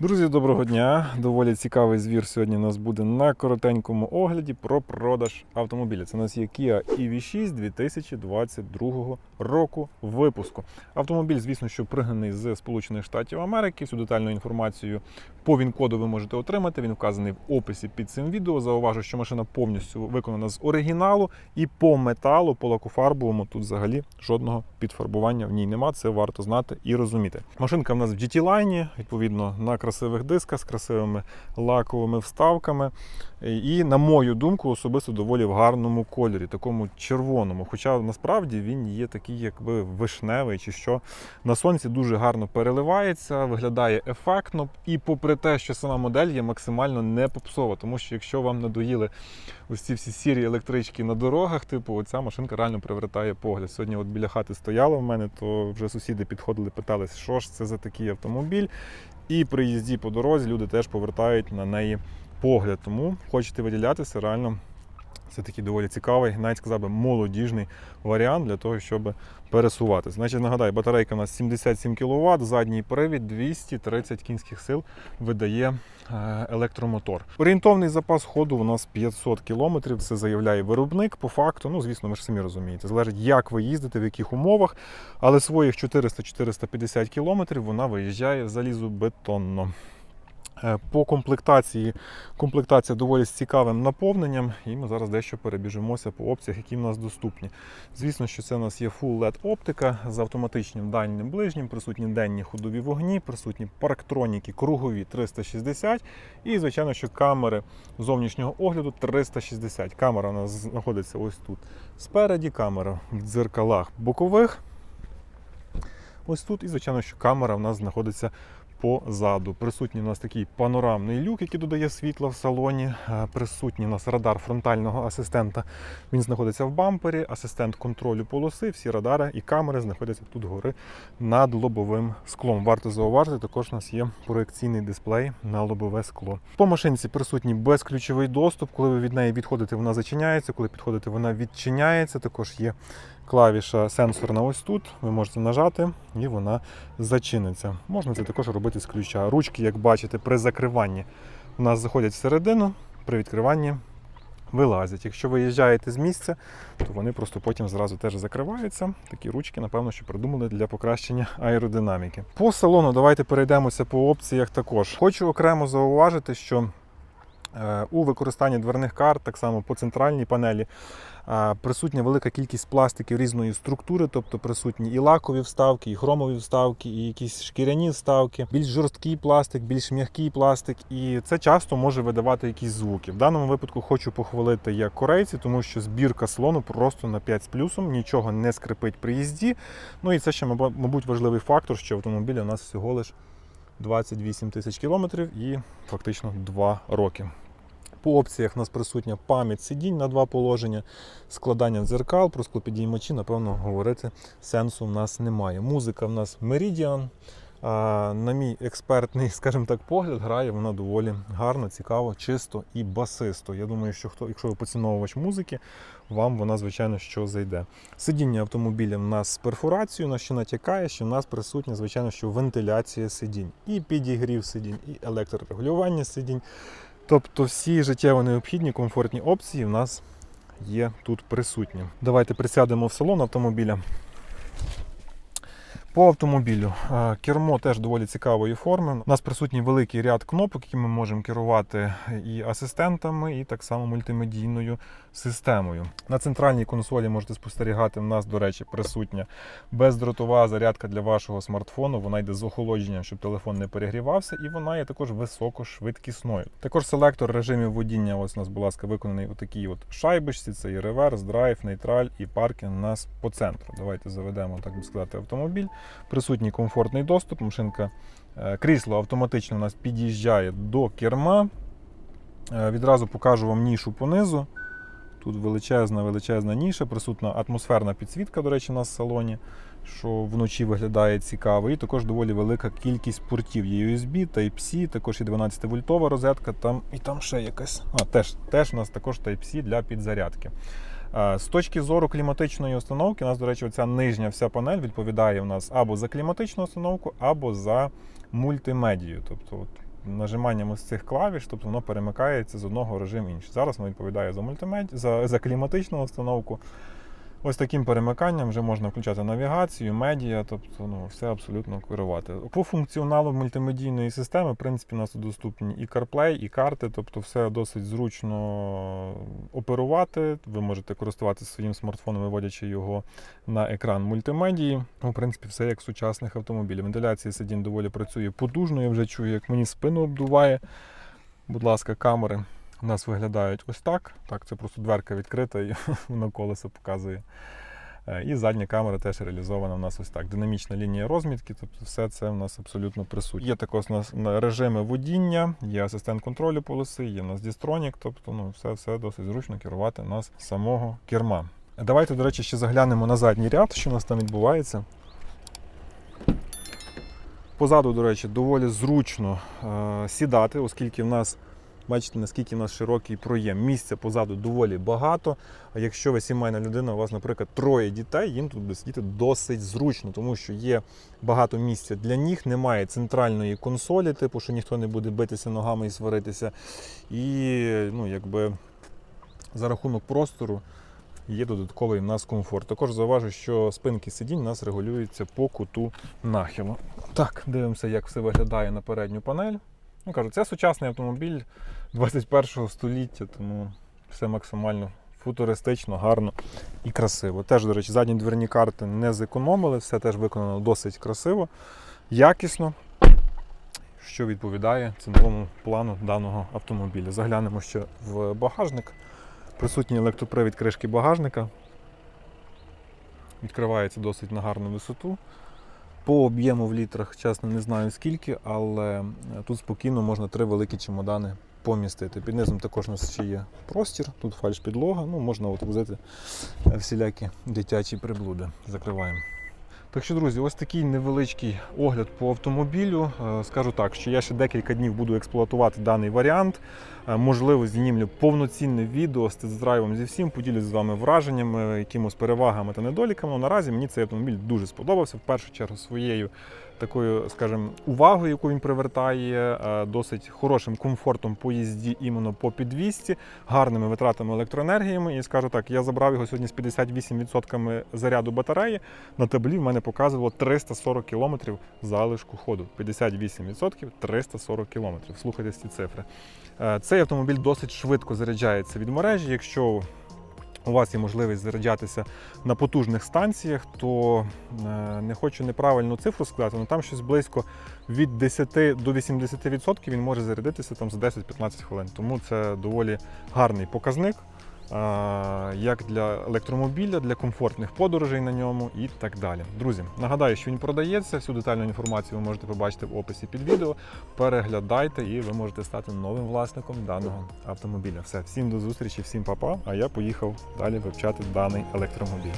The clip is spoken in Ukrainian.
Друзі, доброго дня! Доволі цікавий звір сьогодні у нас буде на коротенькому огляді про продаж автомобіля. Це у нас є Kia EV6 2022 року випуску. Автомобіль, звісно, що пригнаний з Сполучених Штатів Америки. Всю детальну інформацію по він-коду ви можете отримати. Він вказаний в описі під цим відео. Зауважу, що машина повністю виконана з оригіналу і по металу, по лакофарбовому тут взагалі жодного підфарбування в ній нема. Це варто знати і розуміти. Машинка в нас в GT-лайні, відповідно, на красивих дисках з красивими лаковими вставками. І, на мою думку, особисто доволі в гарному кольорі, такому червоному. Хоча насправді він є такий, якби вишневий чи що. На сонці дуже гарно переливається, виглядає ефектно. І попри те, що сама модель є максимально не попсова, тому що якщо вам надоїли ось ці всі сірі електрички на дорогах, типу, оця машинка реально привертає погляд. Сьогодні от біля хати стояла в мене, то вже сусіди підходили, питались, що ж це за такий автомобіль. І при їзді по дорозі люди теж повертають на неї погляд. Тому хочете виділятися, реально це такий доволі цікавий, навіть сказав би, молодіжний варіант для того, щоб пересуватися. Значить, нагадаю, батарейка у нас 77 кВт, задній привід 230 кінських сил видає е, електромотор. Орієнтовний запас ходу у нас 500 км, це заявляє виробник. По факту, ну звісно, ви ж самі розумієте, залежить, як ви їздите, в яких умовах, але своїх 400-450 км вона виїжджає залізобетонно. Е, По комплектації комплектація доволі з цікавим наповненням, і ми зараз дещо перебіжимося по опціях, які в нас доступні. Звісно, що це у нас є Full LED оптика з автоматичним дальнім ближнім, присутні денні ходові вогні, присутні парктроніки кругові 360 і, звичайно, що камери зовнішнього огляду 360. Камера у нас знаходиться ось тут спереді, камера в дзеркалах бокових. Ось тут, і, звичайно, що камера в нас знаходиться позаду. Присутній у нас такий панорамний люк, який додає світла в салоні. Е, Присутній у нас радар фронтального асистента. Він знаходиться в бампері, асистент контролю полоси, всі радари і камери знаходяться тут гори над лобовим склом. Варто зауважити, також у нас є проекційний дисплей на лобове скло. По машинці присутній безключовий доступ. Коли ви від неї відходите, вона зачиняється. Коли підходите, вона відчиняється. Також є клавіша сенсорна ось тут. Ви можете нажати і вона зачиниться. Можна це також робити з ключа. Ручки, як бачите, при закриванні у нас заходять всередину, при відкриванні вилазять. Якщо ви їжджаєте з місця, то вони просто потім зразу теж закриваються. Такі ручки, напевно, що придумали для покращення аеродинаміки. По салону давайте перейдемося по опціях також. Хочу окремо зауважити, що у використанні дверних карт, так само по центральній панелі, е, присутня велика кількість пластиків різної структури, тобто присутні і лакові вставки, і хромові вставки, і якісь шкіряні вставки, більш жорсткий пластик, більш м'який пластик, і це часто може видавати якісь звуки. В даному випадку хочу похвалити як корейці, тому що збірка салону просто на 5 з плюсом, нічого не скрипить при їзді. Ну і це ще, мабуть, важливий фактор, що автомобіль у нас всього лиш 28 тисяч кілометрів і фактично 2 роки. По опціях у нас присутня пам'ять сидінь на два положення, складання дзеркал, про склопідіймачі, напевно, говорити сенсу в нас немає. Музика в нас Meridian. На мій експертний, скажімо так, погляд, грає вона доволі гарно, цікаво, чисто і басисто. Я думаю, що хто, якщо ви поціновувач музики, вам вона, звичайно, що зайде. Сидіння автомобіля в нас з перфорацією, на що натякає, що в нас присутня, звичайно, що вентиляція сидінь. І підігрів сидінь, і електрорегулювання сидінь. Тобто всі життєво необхідні комфортні опції в нас є тут присутні. Давайте присядемо в салон автомобіля. По автомобілю Е, кермо теж доволі цікавої форми. У нас присутній великий ряд кнопок, які ми можемо керувати і асистентами, і так само мультимедійною системою. На центральній консолі можете спостерігати. У нас, до речі, присутня бездротова зарядка для вашого смартфону. Вона йде з охолодженням, щоб телефон не перегрівався, і вона є також високошвидкісною. Також селектор режимів водіння. Ось у нас, будь ласка, виконаний у такій от шайбочці. Це і реверс, драйв, нейтраль і паркінг у нас по центру. Давайте заведемо, так би сказати, автомобіль. Присутній комфортний доступ. Машинка е, крісло автоматично у нас під'їжджає до керма. Е, Відразу покажу вам нішу понизу. Тут величезна, величезна ніша, присутня атмосферна підсвітка, до речі, у нас в салоні, що вночі виглядає цікаво. І також доволі велика кількість портів. Є USB, Type-C, також і 12-вольтова розетка, там, і там ще якась. А, теж, теж у нас також Type-C для підзарядки. Е, З точки зору кліматичної установки, у нас, до речі, оця нижня вся панель відповідає у нас або за кліматичну установку, або за мультимедію. Тобто, от нажиманням ось цих клавіш, тобто воно перемикається з одного режиму в інший. Зараз воно відповідає за мультимедію, за, за кліматичну установку. Ось таким перемиканням вже можна включати навігацію, медіа, тобто ну, все абсолютно керувати. По функціоналу мультимедійної системи, в принципі, у нас доступні і CarPlay, і карти, тобто все досить зручно оперувати. Ви можете користуватися своїм смартфоном, виводячи його на екран мультимедії. Ну, в принципі, все як в сучасних автомобілів. Вентиляція сидінь доволі працює потужно. Я вже чую, як мені спину обдуває. Будь ласка, камери у нас виглядають ось так. Так, це просто дверка відкрита і воно колесо показує. Е, І задня камера теж реалізована у нас ось так. Динамічна лінія розмітки, тобто все це у нас абсолютно присутнє. Є також у нас режими водіння, є асистент контролю полоси, є у нас дістронік, тобто ну, все, все досить зручно керувати нас самого керма. Давайте, до речі, ще заглянемо на задній ряд, що у нас там відбувається. Позаду, до речі, доволі зручно е, сідати, оскільки в нас, бачите, наскільки в нас широкий проєм. Місця позаду доволі багато. А якщо ви сімейна людина, у вас, наприклад, троє дітей, їм тут буде сидіти досить зручно, тому що є багато місця для ніг, немає центральної консолі, типу, що ніхто не буде битися ногами і сваритися. І ну, якби за рахунок простору є додатковий в нас комфорт. Також зауважу, що спинки сидінь у нас регулюються по куту нахилу. Так, дивимося, як все виглядає на передню панель. Ну, кажу, це сучасний автомобіль 21 століття, тому все максимально футуристично, гарно і красиво. Теж, до речі, задні дверні карти не зекономили, все теж виконано досить красиво, якісно, що відповідає ціновому плану даного автомобіля. Заглянемо ще в багажник. Присутній електропривід кришки багажника. Відкривається досить на гарну висоту. По об'єму в літрах, чесно, не знаю скільки, але е, тут спокійно можна три великі чемодани помістити. Під низом також у нас ще є простір, тут фальш-підлога, ну можна от возити е, всілякі дитячі приблуди. Закриваємо. Так що, друзі, ось такий невеличкий огляд по автомобілю. Е, Скажу так, що я ще декілька днів буду експлуатувати даний варіант. Е, Можливо, знімлю повноцінне відео з тест-драйвом зі всім, поділюсь з вами враженнями, якимось перевагами та недоліками. Ну, Наразі мені цей автомобіль дуже сподобався. В першу чергу своєю такою, скажімо, увагою, яку він привертає, е, досить хорошим комфортом по їзді іменно по підвісці, гарними витратами електроенергіями. І скажу так, я забрав його сьогодні з 58% заряду батареї. На таблі в мене показувало 340 км залишку ходу. 58% 340 км. Слухайте ці цифри. Е, Цей автомобіль досить швидко заряджається від мережі. Якщо у вас є можливість заряджатися на потужних станціях, то е, не хочу неправильну цифру сказати, але там щось близько від 10 до 80% він може зарядитися там за 10-15 хвилин. Тому це доволі гарний показник. Як для електромобіля, для комфортних подорожей на ньому і так далі. Друзі, нагадаю, що він продається. Всю детальну інформацію ви можете побачити в описі під відео. Переглядайте і ви можете стати новим власником даного автомобіля. Все, всім до зустрічі, всім па-па, А я поїхав далі вивчати даний електромобіль.